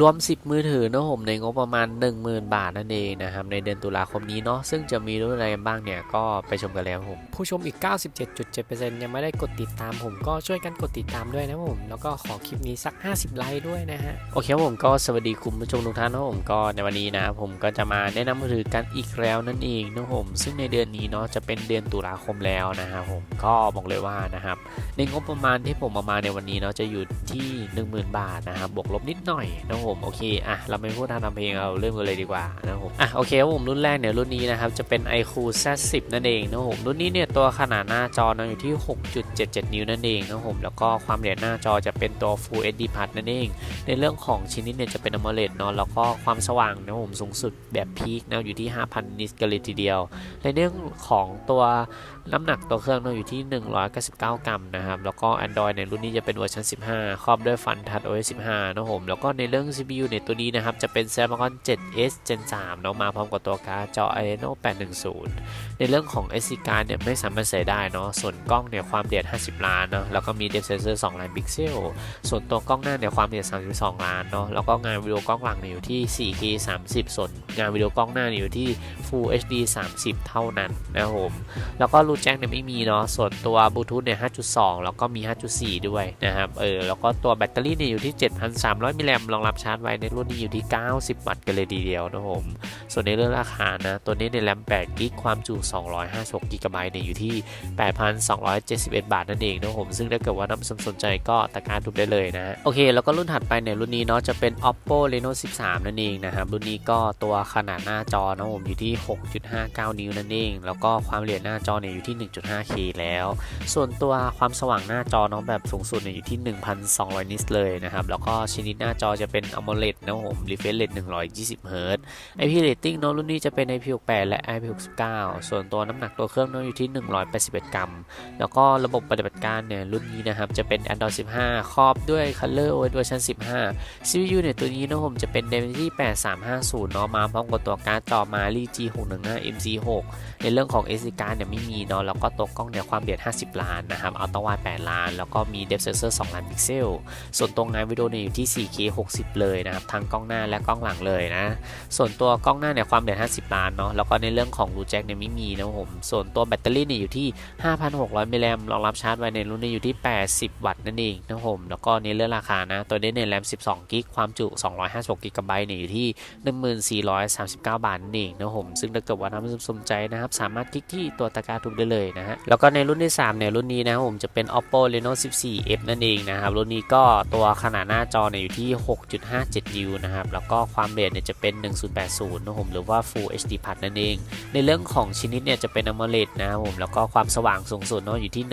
รวม 10 มือถือนะผมในงบประมาณ 10,000 บาทนั่นเองนะครับในเดือนตุลาคมนี้เนาะซึ่งจะมีรุ่นอะไรกันบ้างเนี่ยก็ไปชมกันเลยครับผมผู้ชมอีก 97.7%ยังไม่ได้กดติดตามผมก็ช่วยกันกดติดตามด้วยนะผมแล้วก็ขอคลิปนี้สัก 50 ไลค์ด้วยนะฮะโอเคครับผมก็สวัสดีคุณผู้ชมทุกท่านนะผมก็ในวันนี้นะผมก็จะมาแนะนำมือถือกันอีกแล้วนั่นเองนะผมซึ่งในเดือนนี้เนาะจะเป็นเดือนตุลาคมแล้วนะครับผมก็บอกเลยว่านะครับในงบประมาณที่ผมเอามาในวันนี้เนาะจะอยู่ที่ 10,000 บาทนะครับบวกลบนิดหน่อยนะผมโอเคอะเราไม่พูดทางทำเพลงเราเริ่มกันเลยดีกว่านะครับผมอะโอเคครับผมรุ่นแรกเนี่ยรุ่นนี้นะครับจะเป็น i q o Z10 นั่นเองนะผมรุ่นนี้เนี่ยตัวขนาดหน้าจอนะอยู่ที่ 6.77 นิ้วนั่นเองนะผมแล้วก็ความละเอียดหน้าจอจะเป็นตัว Full HD Plus นั่นเอง ในเรื่องของชิ้นนี้เนี่ยจะเป็น AMOLED เนาะแล้วก็ความสว่างนะผมสูงสุดแบบพีคนะอยู่ที่ 5,000 นิตกันเลยทีเดียว ในเรื่องของตัวน้ำหนักตัวเครื่องเนาะอยู่ที่ 199 กรัมนะครับแล้วก็ Android ในรุ่นนี้จะเป็นเวอร์ชัน 15 ครอบด้วยฟันทัด OS 15นะผมแล้วก็ในเรื่อง CPU ในตัวนี้นะครับ จะเป็น Snapdragon 7S Gen 3เนาะมาพร้อมกับตัวการ์ดจอ Adreno 810 ในเรื่องของ SD card เนี่ยไม่สามารถใส่ได้เนาะส่วนกล้องเนี่ยความละเอียด 50 ล้านเนาะแล้วก็มี depth sensor 2ล้านพิกเซล ส่วนตัวกล้องหน้าเนี่ยความละเอียด 32 ล้านเนาะแล้วก็งานวิดีโอกล้องหลังเนี่ยอยู่ที่ 4K 30 ส่วนงานวิดีโอกล้องหน้าเนี่ยอยู่ที่ Full HD 30 เท่านั้นนะครับผมแล้วก็รูแจ็คเนี่ยไม่มีเนาะส่วนตัวบลูทูธเนี่ย5.2 แล้วก็มี 5.4 ด้วยนะครับเออแล้วก็ตัวแบตเตอรี่เนี่ยอยู่ที่ 7,300 มิลลิแอมรองรับชาร์จไว้ในรุ่นนี้อยู่ที่ 90 วัตต์กันเลยทีเดียวนะครับผม ส่วนในเรื่องราคานะ ตัวนี้ในแรม8กิกความจุ 256กิกะไบต์เนี่ยอยู่ที่ 8,271 บาทนั่นเองนะครับผม ซึ่งถ้าเกิดว่านผู้ชมสนใจก็ตะการทุบได้เลยนะ โอเค แล้วก็รุ่นถัดไปเนี่ยรุ่นนี้เนาะจะเป็น oppo reno 13 นั่นเองนะครับ รุ่นนี้ก็ตัวขนาดหน้าจอนะผมอยู่ที่ 6.59 นิ้วนั่นเองแล้วก็ความละเอียดหน้าจอเนี่ยอยู่ที่ 1.5K แล้ว ส่วนตัวความสว่างหน้าจอเนาะแบบสูงสุดเนี่ยอยู่ที่ 1,200 นิตเลยนะครับแล้วก็ชนิดหน้าจอจะเป็น AMOLED นะผม refresh rate 120 Hz IP rating เนาะรุ่นนี้จะเป็น IP68 และ IP69 ส่วนตัวน้ำหนักตัวเครื่องเนาะอยู่ที่ 181 กรัม แล้วก็ระบบปฏิบัติการเนี่ยรุ่นนี้นะครับจะเป็น Android 15 ครอบด้วย Color OS เวอร์ชัน15 CPU เนี่ยตัวนี้นะผมจะเป็น Dimensity 8350 เนาะมาพร้อมกับตัวการ์ดจอ Mali G615 MC6 ในเรื่องของ SD card เนี่ยไม่มีเนาะแล้วก็ตัวกล้องเนี่ยความละเอียด 50 ล้านนะครับอัลตร้าไวด์8ล้าน แล้วก็มี depth sensor 2ล้านพิกเซล ส่วนตัวงานวิดีโอเนี่ยอยู่ที่ 4K 60เลยนะครับทั้งกล้องหน้าและกล้องหลังเลยนะ ส่วนตัวกล้องหน้าเนี่ยความเร็ว50 ล้านเนาะแล้วก็ในเรื่องของรูแจ็คเนี่ยไม่มีนะผมส่วนตัวแบตเตอรี่เนี่ยอยู่ที่ 5,600 มิลลิแอมรองรับชาร์จไว้ในรุ่นนี้อยู่ที่ 80 วัตต์นั่นเองนะผมแล้วก็ในเรื่องราคานะตัวนี้เนี่ยแรม 12 กิกความจุ 256 กิกะไบต์เนี่ยอยู่ที่ 1439 บาทนั่นเองนะผมซึ่งถ้าเกิดว่าท่านผู้ชมสนใจนะครับสามารถคลิกที่ตัวตะกร้าทุกได้เลยนะฮะแล้วก็ในรุ่นที่3เนี่ยรุ่นนี้นะผมจะเป็น Oppo Reno 14F นั่นเองนะครับรุ่นนี้ก็ตัวขนาดหน้าจอเนี่ยอยู่ที่ 6.5 1.57U นะครับ แล้วก็ความเร็เนี่ยจะเป็น 1080 นะผมหรือว่า Full HD p l u นั่นเอง ในเรื่องของชนิดเนี่ยจะเป็น AMOLED นะครับผมแล้วก็ความสว่างสูงสุดเนาะอยู่ที่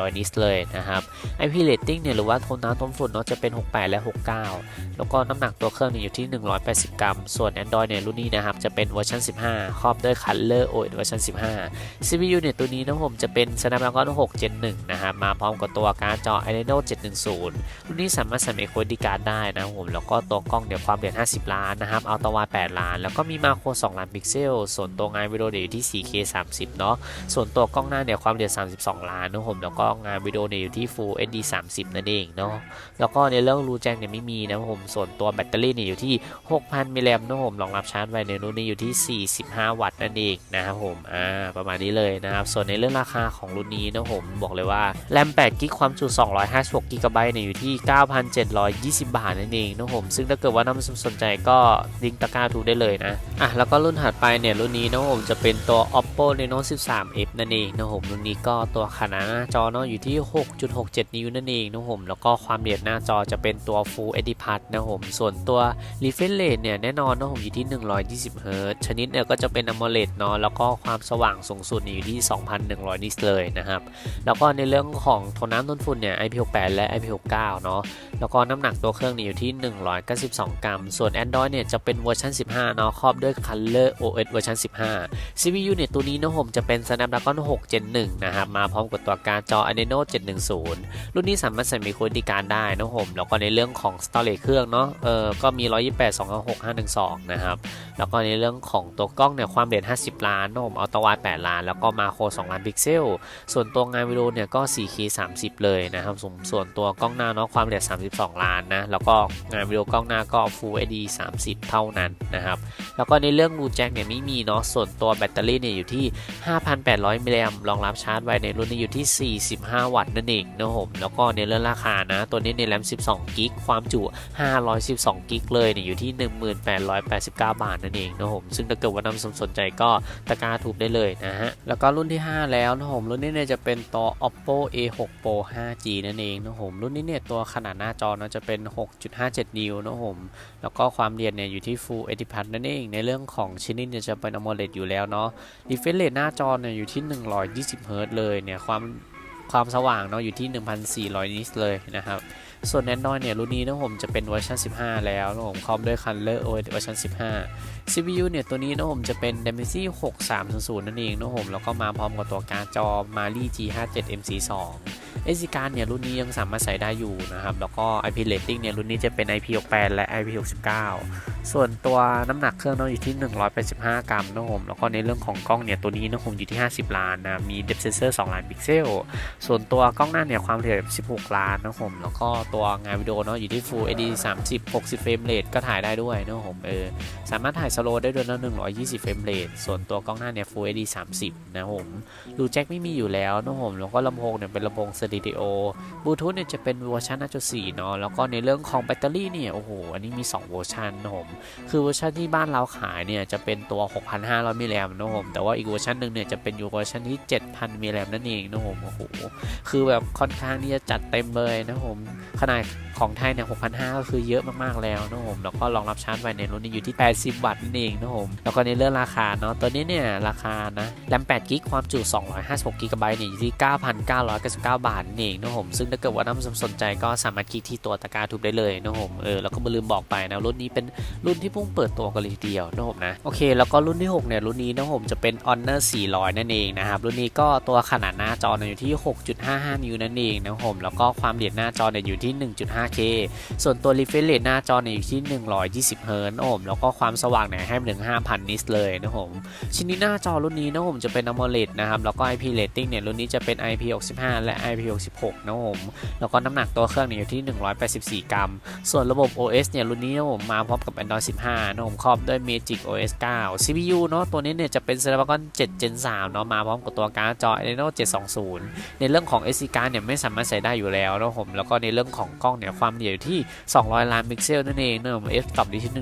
1,400 นิตเลยนะครับ IP rating เนี่ยหรือว่าโทนน้ำทนฝุ่นเนาะจะเป็น 68 และ 69 แล้วก็น้ำหนักตัวเครื่องเนี่ยอยู่ที่ 180 กรัม ส่วน Android เนี่ยรุ่นนี้นะครับจะเป็นเวอร์ชัน15 ครอบด้วย Color OS เวอร์ชัน15 CPU เนี่ยตัวนี้นะผมจะเป็น Snapdragon 671 นะครับมาพร้อมกับตัวการ์ดจอ Adreno 710 รุ่นนี้สามารถใส่ micro SD card ได้นะผมแล้วก็ตัวกล้องเนี่ยวความละเอียด50 ล้านนะครับอัลตราวด์8ล้าน แล้วก็มีมาโคร2ล้านพิกเซล ส่วนตัวงานวิดีโอเนี่ยอยู่ที่ 4K 30 เนาะ ส่วนตัวกล้องหน้าเนี่ยความละเอียด32 ล้านนะผมแล้วก็งานวิดีโอเนี่ยอยู่ที่ Full HD 30 นั่นเองเนาะ แล้วก็ในเรื่องรูแจ้งเนี่ยไม่มีนะผมส่วนตัวแบตเตอรี่เนี่ยอยู่ที่ 6,000 มิลลิแอมป์นะผมรองรับชาร์จไว้ในรุ่นนี้อยู่ที่ 45 วัตต์นั่นเองนะครับผมอ่าประมาณนี้เลยนะครับส่วนในเรื่องราคาของรุ่นนี้นะผมบอกเลยว่าแรม8กิกความจุ256กิกะไบต์เนี่ยอยู่ที่ 9,720 บาทนั่นเองนะครับผมซึ่งถ้าเกิดว่าท่านผู้ชมสนใจก็ลิงก์ตะกร้าทูได้เลยนะอะแล้วก็รุ่นถัดไปเนี่ยรุ่นนี้นะผมจะเป็นตัว oppo reno 13f นั่นเองนะผมรุ่นนี้ก็ตัวขนาดหน้าจอเนาะอยู่ที่ 6.67 นิ้วนั่นเองนะผมแล้วก็ความละเอียดหน้าจอจะเป็นตัว Full HD Plus นะผมส่วนตัว refresh rate เนี่ยแน่นอนนะผมอยู่ที่ 120 Hz ชนิดเนี่ยก็จะเป็น AMOLED เนาะแล้วก็ความสว่างสูงสุดอยู่ที่ 2,100 นิตเลยนะครับแล้วก็ในเรื่องของโทนน้ำต้นฝุ่นเนี่ย IP68 และ IP69 เนาะแล้วก็น้ำหนักตัวเครื่องเนี่ยอยู่ที่192 กรัม ส่วน Android เนี่ยจะเป็นเวอร์ชัน15 เนาะครอบด้วย Color OS เวอร์ชัน15 CPU เนี่ยตัวนี้นะผมจะเป็น Snapdragon 6 Gen 1นะครับมาพร้อมกับตัวการ์ดจอ Adreno 710 รุ่นนี้สามารถใส่ micro SD card ได้นะผมแล้วก็ในเรื่องของ storage เครื่องเนาะเออก็มี 128 256 512 นะครับ แล้วก็ในเรื่องของตัวกล้องเนี่ยความเอียด50 ล้านนะผมเอัลตร้าด8ล้าน แล้วก็มาโค2ล้านพิกเซล ส่วนตัวงานวิดีโอเนี่ยก็ 4K 30 เลยนะครับส่วนตัวกล้องหน้าเนาะความเอียด32 ล้านนะแล้วก็งานวิดีโอกล้องหน้าก็ Full HD 30 เท่านั้นนะครับ แล้วก็ในเรื่องรูแจ็คเนี่ยไม่มีเนาะ ส่วนตัวแบตเตอรี่เนี่ยอยู่ที่ 5,800 มิลลิแอมรองรับชาร์จไวในรุ่นนี้อยู่ที่ 45 วัตต์นั่นเองนะครับผม แล้วก็ในเรื่องราคานะ ตัวนี้ในแรม 12 กิก ความจุ 512 กิกเลยเนี่ยอยู่ที่ 1889 บาทนั่นเองนะครับผม ซึ่งถ้าเกิดว่านผู้ชมสนใจก็ตะกร้าถูกได้เลยนะฮะ แล้วก็รุ่นที่ 5 แล้วนะครับผมรุ่นนี้เนี่ยจะเป็นตัว oppo a6 pro 5g นั่นเองนะครับผมรุ่นนี้เนี่ยตัวขนาดหน้าจอเนาะจะเป็น 6.57นิ้วนะผมแล้วก็ความเรียนเนี่ยอยู่ที่ Full HD Plus นั่นเอง ในเรื่องของชิ้นนี้เนี่ยจะเป็น AMOLED อยู่แล้วเนาะ refresh rate หน้าจอเนี่ยอยู่ที่120 Hz เลยเนี่ยความความสว่างเนาะอยู่ที่ 1,400 นิตเลยนะครับส่วน Android เนี่ยรุ่นนี้นะผมจะเป็นเวอร์ชัน15 แล้วนะผมพร้อมด้วย Color OS เวอร์ชัน15 CPU เนี่ยตัวนี้นะผมจะเป็น Dimensity 6300 นั่นเองนะผมแล้วก็มาพร้อมกับตัวการ์ดจอ Mali G57 MC2 เอซิการเนี่ยรุ่นนี้ยังสามารถใส่ได้อยู่นะครับ แล้วก็ IP rating เนี่ยรุ่นนี้จะเป็น IP68 และ IP69 ส่วนตัวน้ำหนักเครื่องเนาะอยู่ที่ 185 กรัมนะผมแล้วก็ในเรื่องของกล้องเนี่ยตัวนี้นะผมอยู่ที่ 50 ล้านนะมี depth sensor 2ล้านพิกเซล ส่วนตัวกล้องหน้าเนี่ยความละเอียด 16 ล้านนะผมแล้วก็ตัวงานวิดีโอเนาะอยู่ที่ Full HD 30 60 เฟรมเรทก็ถ่ายได้ด้วยนะผมเออสามารถถ่ายสโลว์ได้ด้วยนะ120 เฟรมเรทส่วนตัวกล้องหน้าเนี่ย Full HD 30 นะผมรูแจ็คไม่มีอยู่แล้วนะผมแล้วก็ลำโพงเนี่ยเป็นลำโพงสเตอริโอบลูทูธเนี่ยจะเป็นเวอร์ชัน5.4เนาะแล้วก็ในเรื่องของแบตเตอรี่เนี่ยโอ้โหอันนี้มี 2 เวอร์ชันนะผมคือเวอร์ชันที่บ้านเราขายเนี่ยจะเป็นตัว 6,500มิลลิแอมนะผมแต่ว่าอีกเวอร์ชันหนึ่งเนี่ยจะเป็นอยู่เวอร์ชันที่ 7,000มิลลิแอมนั่นเองนะผมโอ้โหคือแบบค่อนข้างที่จะจัดเต็มเลยนะผมขนาด ของไทยเนี่ย6,500ก็คือเยอะมากๆแล้วนะผมแล้วก็รองรับชาร์จไวในรุ่นนี้อยู่ที่ 80 วัตต์นั่นเองนะผมแล้วก็ในเรื่องราคาเนาะตัวนี้เนี่ยราคานะแรม8กิกความจุ256กิกะไบต์เนี่ยอยู่ที่ 9,999 บาทนั่นเองนะผมซึ่งถ้าเกิดว่านผู้ชมสนใจก็สามารถคลิกที่ตัวตะกร้าทุบได้เลยนะผมเออแล้วก็ไมาลืมบอกไปนะรุ่นนี้เป็นรุ่นที่เพิ่งเปิดตัวกันเลยทีเดียวนะผมนะโอเค แล้วก็รุ่นที่6เนี่ยรุ่นนี้นะผมจะเป็น Honor 400 นั่นเองนะครับรุ่นนี้ก็ตัวขนาดหน้าจอเนี่ยอยู่ที่ 6.55 นิ้วนั่นเองนะผมแล้วก็ความละเอียดหน้าจอเนี่ยอยู่ที่ 5K ส่วนตัว refresh rate หน้าจอเนี่ยอยู่ที่ 120เฮิร์ตซ์นะผมแล้วก็ความสว่างเนี่ยให้ถึง 5,000 นิตเลยนะผมชิ้นนี้หน้าจอรุ่นนี้นะผมจะเป็น AMOLED นะครับแล้วก็ IP rating เนี่ยรุ่นนี้จะเป็น IP65 และ IP66 นะผมแล้วก็น้ำหนักตัวเครื่องเนี่ยอยู่ที่ 184 กรัม ส่วนระบบ OS เนี่ยรุ่นนี้นะผมมาพร้อมกับ Android 15นะผมครอบด้วย Magic OS 9 CPU เนาะตัวนี้เนี่ยจะเป็น Snapdragon 7 Gen 3เนาะมาพร้อมกับตัวการ์ดจอ Adreno 720 ในเรื่องของ SD card เนี่ยไม่สามารถใส่ได้อยู่แล้วนะผมแล้วก็ในเรื่องของกล้องเนี่ยความละเอียดอยู่ที่ 200 ล้านพิกเซลนั่นเองเนอะ f ต่ำอยู่ที่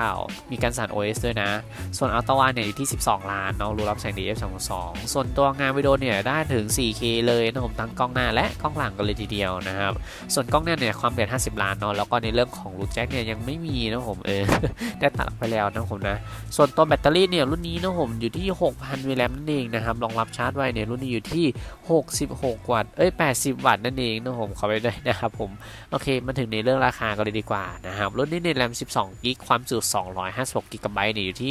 1.9 มีการสั่น OS ด้วยนะ ส่วนอัลตร้าเนี่ยอยู่ที่ 12 ล้านเนาะรูรับแสงดี f 2.2 ส่วนตัวงานวิดีโอเนี่ยได้ถึง 4K เลยนะผมทั้งกล้องหน้าและกล้องหลังกันเลยทีเดียวนะครับ ส่วนกล้องหน้าเนี่ยความละเอียด 50 ล้านเนาะแล้วก็ในเรื่องของรูแจ็คเนี่ยยังไม่มีนะผมเออได้ตัดไปแล้วนะผมนะส่วนตัวแบตเตอรี่เนี่ยรุ่นนี้นะผมอยู่ที่ 6,000มิลลิแอมป์นั่นเองนะครับรองรับชาร์จไวเนี่ยรุ่นนี้อยู่ที่ 66 วัตต์เอ้ย 80 วัตต์นั่นเองนะผมขอไปด้วยนะครับผมโอเคมาถึงในเรื่องราคากันเลยดีกว่านะครับ รุ่นนี้ในแรม 12 กิก ความจุ 256 กิกะไบต์เนี่ยอยู่ที่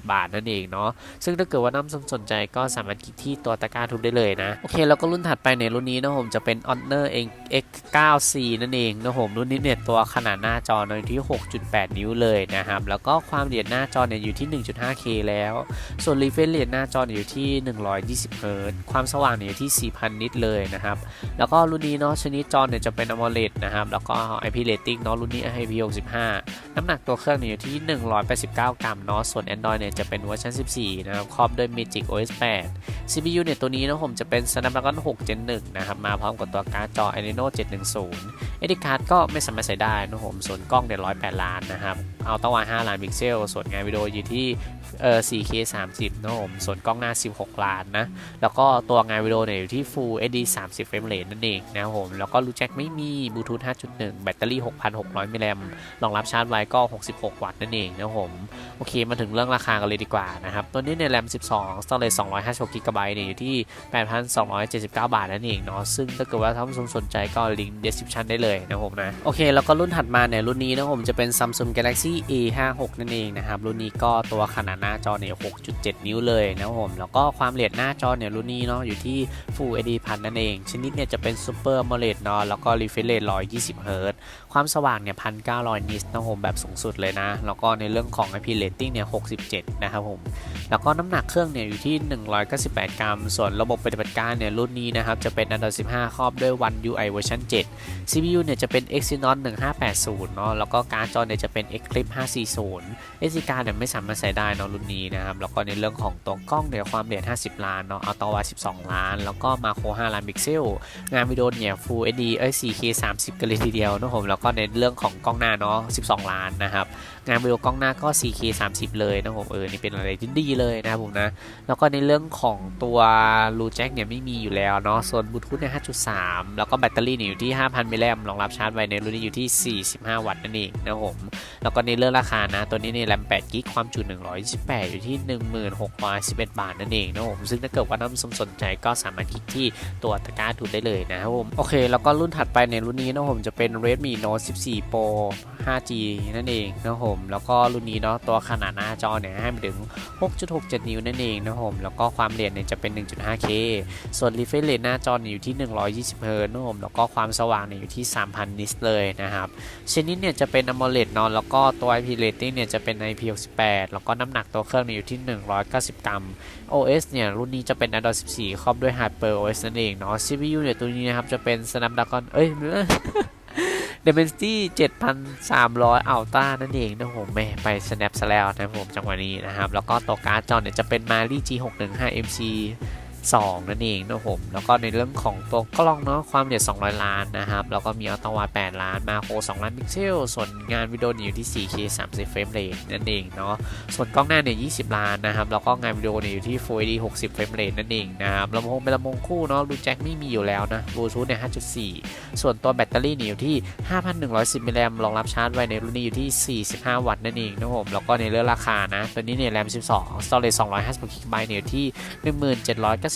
1431 บาทนั่นเองเนาะ ซึ่งถ้าเกิดว่าน้ำสนใจก็สามารถคลิกที่ตัวตะกร้าทุบได้เลยนะ โอเค แล้วก็รุ่นถัดไปในรุ่นนี้นะผมจะเป็น Honor X9C นั่นเองนะผม รุ่นนี้เนี่ยตัวขนาดหน้าจออยู่ที่ 6.8 นิ้วเลยนะครับ แล้วก็ความละเอียดหน้าจอเนี่ยอยู่ที่ 1.5K แล้ว ส่วน refresh rate หน้าจออยู่ที่ 120 Hz ความสว่างเนี่ยอยู่ที่ 4,000 นิตเลยนะครับ แล้วก็รุ่นนี้เนาะชนิดจอเนี่ยจะเป็น AMOLED นะครับ แล้วก็ IP rating เนาะรุ่นนี้ IP65 น้ำหนักตัวเครื่องอยู่ที่ 189 กรัมเนาะส่วน Android เนี่ยจะเป็นเวอร์ชัน14 นะครับ ครอบด้วย Magic OS 8 CPU เนี่ยตัวนี้นะผมจะเป็น Snapdragon 6 Gen 1นะครับ มาพร้อมกับตัวการ์ดจอ Adreno 710 SD card ก็ไม่สามารถใส่ได้นะผมส่วนกล้องเนี่ย108 ล้านนะครับ เอาตะวัน5ล้านพิกเซล ส่วนงานวิดีโออยู่ที่ เออ 4K 30นะผมส่วนกล้องหน้า 16 ล้านนะ แล้วก็ตัวงานวิดีโอเนี่ยอยู่ที่ Full HD 30 เฟรมเรทนั่นเองนะครับผม แล้วก็รูแจ็คไม่มีบลูทูธ5.1 แบตเตอรี่ 6,600 มิลลิแอมรองรับชาร์จไว้ก็ 66 วัตต์นั่นเองนะครับผม โอเค มาถึงเรื่องราคากันเลยดีกว่านะครับ ตัวนี้ในแรม 12 storage 256 GB เนี่ยอยู่ที่ 8,279 บาทนั่นเองเนาะ ซึ่งถ้าเกิดว่าท่านผู้ชมสนใจก็ลิงก์ description ได้เลยนะผมนะ โอเค แล้วก็รุ่นถัดมาเนี่ยรุ่นนี้นะผมจะเป็น Samsung Galaxy A56 นั่นเองนะครับ รุ่นนี้ก็ตัวขนาดหน้าจอเนี่ย 6.7 นิ้วเลยนะครับผม แล้วก็ความละเอียดหน้าจอเนี่ยรุ่นนี้เนาะอยู่ที่ Full HD พันนั่นเอง ชนิดเนี่ยจะเป็น Super AMOLED เนาะแล้วก็ refresh rate 120 Hz ความสว่างเนี่ย 1,900 นิตนะครับผมแบบสูงสุดเลยนะ แล้วก็ในเรื่องของ IP rating เนี่ย 67 นะครับผม แล้วก็น้ำหนักเครื่องเนี่ยอยู่ที่ 198 กรัม ส่วนระบบปฏิบัติการเนี่ยรุ่นนี้นะครับจะเป็น Android 15 ครอบด้วย One UI เวอร์ชัน7 CPU เนี่ยจะเป็น Exynos 1580 เนาะแล้วก็การ์ดจอเนี่ยจะเป็น Eclipse 540 SD card เนี่ยไม่สามารถใส่ได้เนาะรุ่นนี้นะครับ แล้วก็ในเรื่องของตัวกล้องเนี่ยความละเอียด 50 ล้านเนาะอัลตวาไวด์12 ล้าน แล้วก็มาโคร5ล้านพิกเซล งานวิดีโอเนี่ย Full HD เอ้ย 4K 30 กันเลยทีเดียวนะผม แล้วก็ในเรื่องของกล้องหน้าเนาะ 12 ล้านนะครับ งานวิดีโอกล้องหน้าก็ 4K 30 เลยนะผมเออนี่เป็นอะไรที่ดีเลยนะครับผมนะ แล้วก็ในเรื่องของตัวรูแจ็คเนี่ยไม่มีอยู่แล้วเนาะส่วนบลูทูธเนี่ย5.3 แล้วก็แบตเตอรี่เนี่ยอยู่ที่ 5,000มิลลิแอมป์รองรับชาร์จไวในรุ่นนี้อยู่ที่ 45 วัตต์นั่นเองนะครับผมแล้วก็ในเรื่องราคานะตัวนี้ในแรม8กิกความจุ128 อยู่ที่ 1611 บาทนั่นเองนะครับผมซึ่งถ้าเกิดว่านผู้ชมสนใจก็สามารถคลิกที่ตัวตะกร้าทุนได้เลยนะครับผมโอเค แล้วก็รุ่นถัดไปในรุ่นนี้นะผมจะเป็น Redmi Note 14 Pro 5G นั่นเองนะผมแล้วก็รุ่นนี้เนาะตัวขนาดหน้าจอเนี่ยให้มาถึง 6.67 นิ้วนั่นเองนะครับผมแล้วก็ความเรียนเนี่ยจะเป็น 1.5K ส่วน refresh rate หน้าจอเนี่ยอยู่ที่ 120 Hz นะครับผมแล้วก็ความสว่างเนี่ยอยู่ที่ 3,000 nits เลยนะครับชนิดเนี่ยจะเป็น AMOLED เนอนแล้วก็ตัว IP rating เนี่ยจะเป็น IP68 แล้วก็น้ำหนักตัวเครื่องเนี่ยอยู่ที่ 190 กรัม OS เนี่ยรุ่นนี้จะเป็น Android 14 ครอบด้วย Hyper OS นั่นเองเนาะ CPU เนี่ยตัวนี้นะครับจะเป็น Snapdragon เอ้ย Dimensity 7,300 Ultra นั่นเองนะผมแม่ไป snap ซะแล้วนะผมจังหวะนี้นะครับ แล้วก็ตัวการ์ดจอเนี่ยจะเป็น Mali G615 MC 2 นั่นเองนะผมแล้วก็ในเรื่องของตัวกล้องเนาะความละเอียด 200 ล้านนะครับ แล้วก็มีอัลตร้าไวด์8ล้านมาโคร2ล้านพิกเซล ส่วนงานวิดีโออยู่ที่ 4K 30เฟรมเรทนั่นเองเนาะส่วนกล้องหน้าเนี่ย 20 ล้านนะครับ แล้วก็งานวิดีโอเนี่ยอยู่ที่ Full HD 60เฟรมเรทนั่นเองนะครับลำโพงเป็นลำโพงคู่เนาะรูแจ็คไม่มีอยู่แล้วนะบลูทูธเนี่ย 5.4 ส่วนตัวแบตเตอรี่เนี่ยอยู่ที่ 5,110มิลลิแอมป์รองรับชาร์จไว้ในรุ่นนี้อยู่ที่ 45 วัตต์นั่นเองนะครับผมแล้วก็ในเรื่องราคานะตัวนี้เนี่ยแรม 12 storage 256 GB เนี่ยอยู่ที่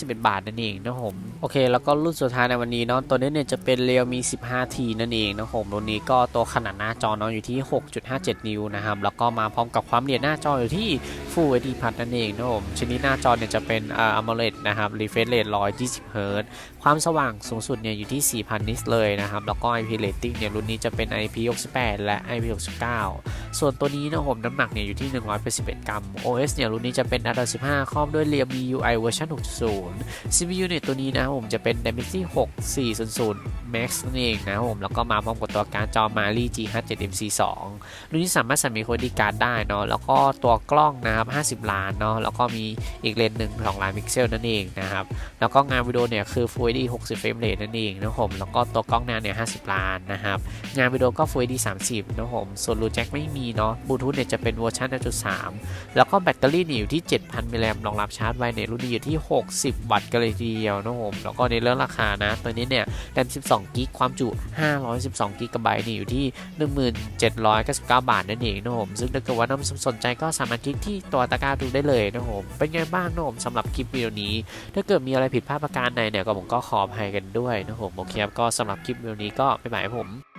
1791บาทนั่นเองนะครับผมโอเค แล้วก็รุ่นสุดท้ายในวันนี้เนาะตัวนี้เนี่ยจะเป็น Realme 15T นั่นเองนะครับผมรุ่นนี้ก็ตัวขนาดหน้าจอเนาะอยู่ที่ 6.57 นิ้วนะครับแล้วก็มาพร้อมกับความละเอียดหน้าจออยู่ที่ Full HD Plus นั่นเองนะครับผมชนิดหน้าจอเนี่ยจะเป็นอ่า AMOLED นะครับ refresh rate 120 Hz ความสว่างสูงสุดเนี่ยอยู่ที่ 4,000 นิตเลยนะครับแล้วก็ IP rating เนี่ยรุ่นนี้จะเป็น IP68 และ IP69 ส่วนตัวนี้นะครับผมน้ำหนักเนี่ยอยู่ที่ 181 กรัม OS เนี่ยรุ่นนี้จะเป็น Android 15 ครอบด้วย Realme UI เวอร์ชัน6.0 0 CPU เนี่ยตัวนี้นะผมจะเป็น Dimensity 6400 Max นั่นเองนะผมแล้วก็มาพร้อมกับตัวการ์ดจอ Mali G57 MC2 รุ่นนี้สามารถใส่ micro SD card ได้เนาะแล้วก็ตัวกล้องนะครับ 50 ล้านเนาะแล้วก็มีอีกเลนส์หนึ่ง2ล้านพิกเซลนั่นเองนะครับแล้วก็งานวิดีโอเนี่ยคือ Full HD 60 เฟรมเรทนั่นเองนะผมแล้วก็ตัวกล้องหน้าเนี่ย50 ล้านนะครับงานวิดีโอก็ Full HD 30นะผมส่วนรูแจ็คไม่มีเนาะบลูทูธเนี่ยจะเป็นเวอร์ชัน1.3แล้วก็แบตเตอรี่เนี่ยอยู่ที่ 7,000มิลลิแอมป์รองรับชาร์จไว้ในรุ่นนี้อยู่ที่ 60วัตต์กันเลยทีเดียวนะครับผมแล้วก็ในเรื่องราคานะ ตัวนี้เนี่ยแรม 12 กิก ความจุ 512 กิกะไบต์นี่อยู่ที่ 1799 บาทนั่นเองนะครับผมซึ่งถ้าเกิดว่าน้องสนใจก็สามารถคลิกที่ตัวตะกร้าดูได้เลยนะครับผมเป็นไงบ้างนะครับผมสำหรับคลิปวิดีโอนี้ ถ้าเกิดมีอะไรผิดพลาดประการใดเนี่ยก็ผมก็ขออภัยกันด้วยนะครับผมโอเคครับก็สำหรับคลิปวิดีโอนี้ก็บ๊ายบายครับผม